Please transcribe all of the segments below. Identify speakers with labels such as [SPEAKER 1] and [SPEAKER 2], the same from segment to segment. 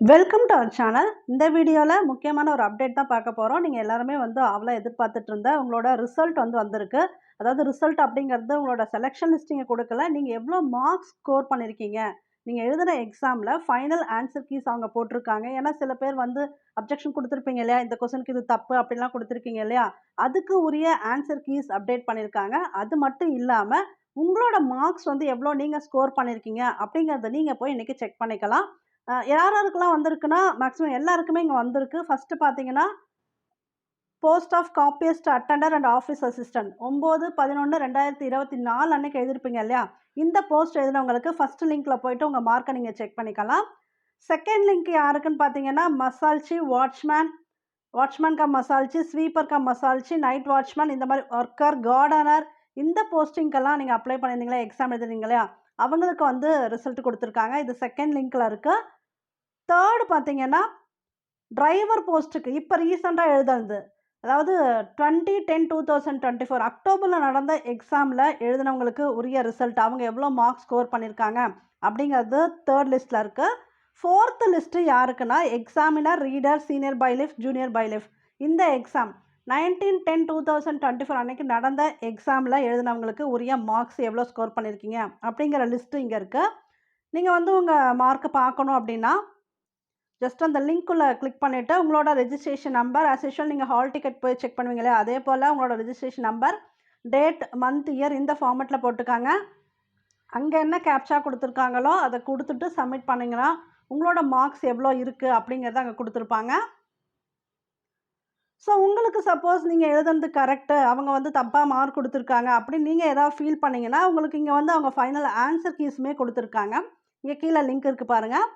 [SPEAKER 1] Welcome to our channel இந்த வீடியோவில் முக்கியமான ஒரு அப்டேட் தான் பார்க்க போகிறோம் நீங்கள் எல்லாருமே வந்து அவ்வளோ எதிர்பார்த்துட்டு இருந்த உங்களோட ரிசல்ட் வந்து வந்திருக்கு. அதாவது ரிசல்ட் அப்படிங்கிறது உங்களோட செலெக்ஷன் லிஸ்டிங்கை கொடுக்கல. நீங்கள் எவ்வளோ மார்க்ஸ் ஸ்கோர் பண்ணியிருக்கீங்க நீங்கள் எழுதின எக்ஸாமில் ஃபைனல் ஆன்சர் கீஸ் அவங்க போட்டிருக்காங்க. ஏன்னா சில பேர் வந்து அப்ஜெக்ஷன் கொடுத்துருப்பீங்க இல்லையா? இந்த கொஸ்டினுக்கு இது தப்பு அப்படிலாம் கொடுத்துருக்கீங்க இல்லையா? அதுக்கு உரிய ஆன்சர் கீஸ் அப்டேட் பண்ணியிருக்காங்க. அது மட்டும் இல்லாமல் உங்களோட மார்க்ஸ் வந்து எவ்வளோ நீங்கள் ஸ்கோர் பண்ணியிருக்கீங்க அப்படிங்கிறத நீங்கள் போய் இன்றைக்கி செக் பண்ணிக்கலாம். யார் யாருக்கெல்லாம் வந்திருக்குன்னா மேக்ஸிமம் எல்லாருக்குமே இங்கே வந்திருக்கு. ஃபஸ்ட்டு பார்த்தீங்கன்னா post of copyist attender and office assistant ஒம்பது பதினொன்று ரெண்டாயிரத்தி இருபத்தி நாலு அன்னைக்கு எழுதிருப்பீங்க இல்லையா? இந்த போஸ்ட் எழுதினவங்களுக்கு ஃபஸ்ட்டு லிங்க்கில் போயிட்டு உங்கள் மார்க்கை நீங்கள் செக் பண்ணிக்கலாம். செகண்ட் லிங்க் யாருக்குன்னு பார்த்தீங்கன்னா மசால்ச்சி வாட்ச்மேன் வாட்ச்மேன் கம் மசால்ச்சி ஸ்வீப்பர் கம் மசால்ச்சி நைட் வாட்ச்மேன் இந்த மாதிரி ஒர்க்கர் கார்டனர் இந்த போஸ்டிங்கெல்லாம் நீங்கள் அப்ளை பண்ணியிருந்தீங்களா எக்ஸாம் எழுதுறீங்க இல்லையா? அவங்களுக்கு வந்து ரிசல்ட் கொடுத்துருக்காங்க. இது செகண்ட் லிங்க்கில் இருக்குது தேர்டு பார்த்தீங்கன்னா டிரைவர் போஸ்ட்டுக்கு இப்போ ரீசெண்டாக எழுதுனது. அதாவது twenty ten two thousand twenty four அக்டோபரில் நடந்த எக்ஸாமில் எழுதினவங்களுக்கு உரிய ரிசல்ட் அவங்க எவ்வளோ மார்க்ஸ் ஸ்கோர் பண்ணியிருக்காங்க அப்படிங்கிறது தேர்ட் லிஸ்ட்டில் இருக்குது ஃபோர்த்து லிஸ்ட்டு யாருக்குன்னா examiner reader senior bailiff junior bailiff இந்த exam nineteen ten two thousand twenty four அன்றைக்கி நடந்த எக்ஸாமில் எழுதினவங்களுக்கு உரிய மார்க்ஸ் எவ்வளோ ஸ்கோர் பண்ணியிருக்கீங்க அப்படிங்கிற லிஸ்ட்டு இங்கே இருக்குது நீங்கள் வந்து உங்கள் மார்க்கை பார்க்கணும் அப்படின்னா ஜஸ்ட் அந்த லிங்க்குள்ளே கிளிக் பண்ணிவிட்டு உங்களோட ரெஜிஸ்ட்ரேஷன் நம்பர் ஆஸ் யூஷுவல் நீங்கள் ஹால் டிக்கெட் போய் செக் பண்ணுவீங்களே அதே போல் உங்களோட registration number date month year இந்த ஃபார்மெட்டில் போட்டுக்காங்க. அங்கே என்ன கேப்சா கொடுத்துருக்காங்களோ அதை கொடுத்துட்டு சப்மிட் பண்ணிங்கன்னா உங்களோட மார்க்ஸ் எவ்வளோ இருக்குது அப்படிங்கிறத அங்கே கொடுத்துருப்பாங்க. ஸோ உங்களுக்கு சப்போஸ் நீங்கள் எழுதுனது கரெக்டு அவங்க வந்து தப்பாக மார்க் கொடுத்துருக்காங்க அப்படின்னு நீங்கள் ஏதாவது ஃபீல் பண்ணிங்கன்னா உங்களுக்கு இங்கே வந்து அவங்க ஃபைனல் ஆன்சர் கீஸுமே கொடுத்துருக்காங்க. இங்கே கீழே லிங்க் இருக்குது பாருங்கள்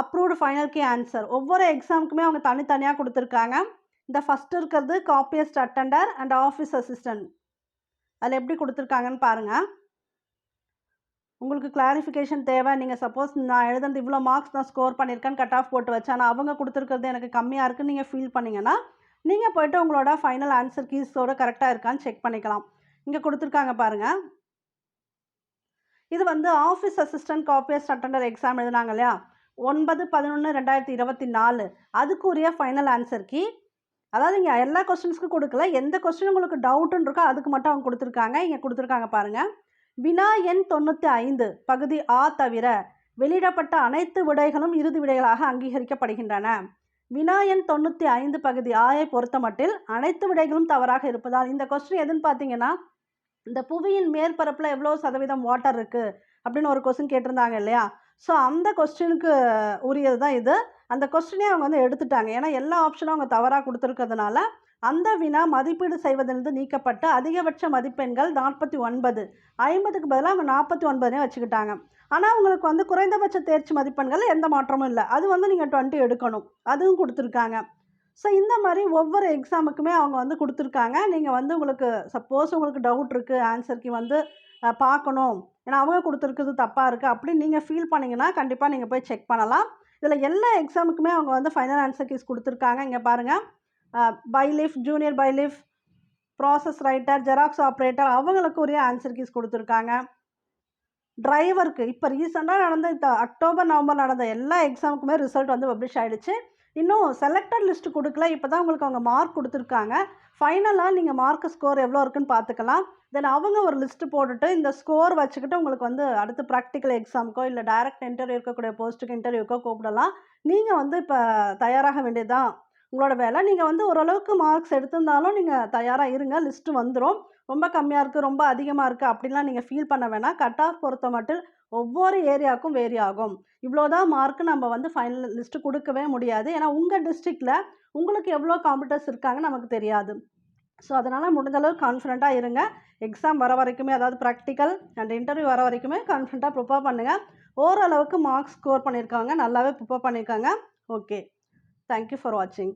[SPEAKER 1] அப்ரூவ்டு ஃபைனல்கே ஆன்சர் ஒவ்வொரு எக்ஸாமுக்குமே அவங்க தனித்தனியாக கொடுத்துருக்காங்க. இந்த ஃபஸ்ட்டு இருக்கிறது copyist attender and office assistant அதில் எப்படி கொடுத்துருக்காங்கன்னு பாருங்கள் உங்களுக்கு கிளாரிஃபிகேஷன் தேவை. நீங்கள் சப்போஸ் நான் எழுதுனது இவ்வளோ மார்க்ஸ் நான் ஸ்கோர் பண்ணியிருக்கேன்னு கட் ஆஃப் போட்டு வச்சேன். ஆனால் அவங்க கொடுத்துருக்கிறது எனக்கு கம்மியாக இருக்குன்னு நீங்கள் ஃபீல் பண்ணிங்கன்னா நீங்கள் போய்ட்டு உங்களோட ஃபைனல் ஆன்சர் கீஸோட கரெக்டாக இருக்கான்னு செக் பண்ணிக்கலாம். இங்கே கொடுத்துருக்காங்க பாருங்கள் இது வந்து office assistant copyist attender exam எழுதுனாங்க இல்லையா? ஒன்பது பதினொன்று ரெண்டாயிரத்தி இருபத்தி நாலு. அதுக்குரிய ஃபைனல் ஆன்சர் கீ அதாவது இங்கே எல்லா கொஸ்டின்ஸ்க்கும் கொடுக்கல எந்த கொஸ்டின் உங்களுக்கு டவுட்டுன்னு இருக்கோ அதுக்கு மட்டும் அவங்க கொடுத்துருக்காங்க. இங்கே கொடுத்துருக்காங்க பாருங்கள் வினா எண் தொண்ணூற்றி ஐந்து பகுதி ஆ தவிர வெளியிடப்பட்ட அனைத்து விடைகளும் இறுதி விடைகளாக அங்கீகரிக்கப்படுகின்றன. வினா எண் தொண்ணூற்றி ஐந்து பகுதி ஆயை பொறுத்தமட்டில் அனைத்து விடைகளும் தவறாக இருப்பதால் இந்த கொஸ்டின் எதுன்னு பார்த்தீங்கன்னா இந்த புவியின் மேற்பரப்பில் எவ்வளோ சதவீதம் வாட்டர் இருக்குது அப்படின்னு ஒரு கொஸ்டின் கேட்டிருந்தாங்க இல்லையா? ஸோ அந்த கொஸ்டினுக்கு உரியது தான் இது. அந்த கொஸ்டினே அவங்க வந்து எடுத்துட்டாங்க. ஏன்னா எல்லா ஆப்ஷனும் அவங்க தவறாக கொடுத்துருக்கிறதுனால அந்த வினா மதிப்பீடு செய்வதிலிருந்து நீக்கப்பட்டு அதிகபட்ச மதிப்பெண்கள் நாற்பத்தி ஒன்பது. ஐம்பதுக்கு பதிலாக அவங்க நாற்பத்தி ஒன்பதே வச்சுக்கிட்டாங்க. ஆனால் உங்களுக்கு வந்து குறைந்தபட்ச தேர்ச்சி மதிப்பெண்கள் எந்த மாற்றமும் இல்லை. அது வந்து நீங்கள் டுவெண்ட்டி எடுக்கணும். அதுவும் கொடுத்துருக்காங்க. ஸோ இந்த மாதிரி ஒவ்வொரு எக்ஸாமுக்குமே அவங்க வந்து கொடுத்துருக்காங்க. நீங்கள் வந்து உங்களுக்கு சப்போஸ் உங்களுக்கு டவுட் இருக்குது ஆன்சருக்கு வந்து பார்க்கணும். ஏன்னா அவங்க கொடுத்துருக்குறது தப்பாக இருக்குது அப்படின்னு நீங்கள் ஃபீல் பண்ணீங்கன்னா கண்டிப்பாக நீங்கள் போய் செக் பண்ணலாம். இதில் எல்லா எக்ஸாமுக்குமே அவங்க வந்து ஃபைனல் ஆன்சர் கீஸ் கொடுத்துருக்காங்க. இங்கே பாருங்கள் bailiff junior bailiff process writer xerox operator அவங்களுக்கு உரிய ஆன்சர் கீஸ் கொடுத்துருக்காங்க. டிரைவருக்கு இப்போ ரீசெண்டாக நடந்த இந்த அக்டோபர் நவம்பர் நடந்த எல்லா எக்ஸாமுக்குமே ரிசல்ட் வந்து பப்ளிஷ் ஆகிடுச்சு இன்னும் செலக்டட் லிஸ்ட் கொடுக்கல. இப்போ தான் உங்களுக்கு அவங்க மார்க் கொடுத்துருக்காங்க. ஃபைனலாக நீங்கள் மார்க் ஸ்கோர் எவ்வளோ இருக்குன்னு பார்த்துக்கலாம். தென் அவங்க ஒரு லிஸ்ட்டு போட்டுட்டு இந்த ஸ்கோர் வச்சுக்கிட்டு உங்களுக்கு வந்து அடுத்து ப்ராக்டிக்கல் எக்ஸாமுக்கோ இல்லை டைரக்ட் இன்டர்வியூ இருக்கக்கூடிய போஸ்ட்டுக்கு இன்டர்வியூக்கோ கூப்பிடலாம். நீங்கள் வந்து இப்போ தயாராக வேண்டியதுதான். உங்களோட வேலை. நீங்கள் வந்து ஓரளவுக்கு மார்க்ஸ் எடுத்திருந்தாலும் நீங்கள் தயாராக இருங்க. லிஸ்ட்டு வந்துடும் ரொம்ப கம்மியாக இருக்குது ரொம்ப அதிகமாக இருக்குது அப்படின்லாம் நீங்கள் ஃபீல் பண்ண வேணாம். கட் ஆஃப் பொறுத்த மட்டும் ஒவ்வொரு ஏரியாவுக்கும் வேரி ஆகும். இவ்வளோதான் மார்க்கு நம்ம வந்து ஃபைனல் லிஸ்ட்டு கொடுக்கவே முடியாது. ஏன்னா உங்கள் டிஸ்ட்ரிக்டில் உங்களுக்கு எவ்வளோ காம்படிட்டர்ஸ் இருக்காங்கன்னு நமக்கு தெரியாது. ஸோ அதனால் முடிஞ்சளவு கான்ஃபிடண்ட்டாக இருங்க. எக்ஸாம் வர வரைக்குமே அதாவது ப்ராக்டிக்கல் அண்ட் இன்டர்வியூ வர வரைக்குமே கான்ஃபிடண்ட்டாக ப்ரிப்பேர் பண்ணுங்கள் ஓரளவுக்கு மார்க்ஸ் ஸ்கோர் பண்ணியிருக்காங்க நல்லாவே ப்ரிப்பேர் பண்ணியிருக்காங்க ஓகே தேங்க்யூ ஃபார் வாட்சிங்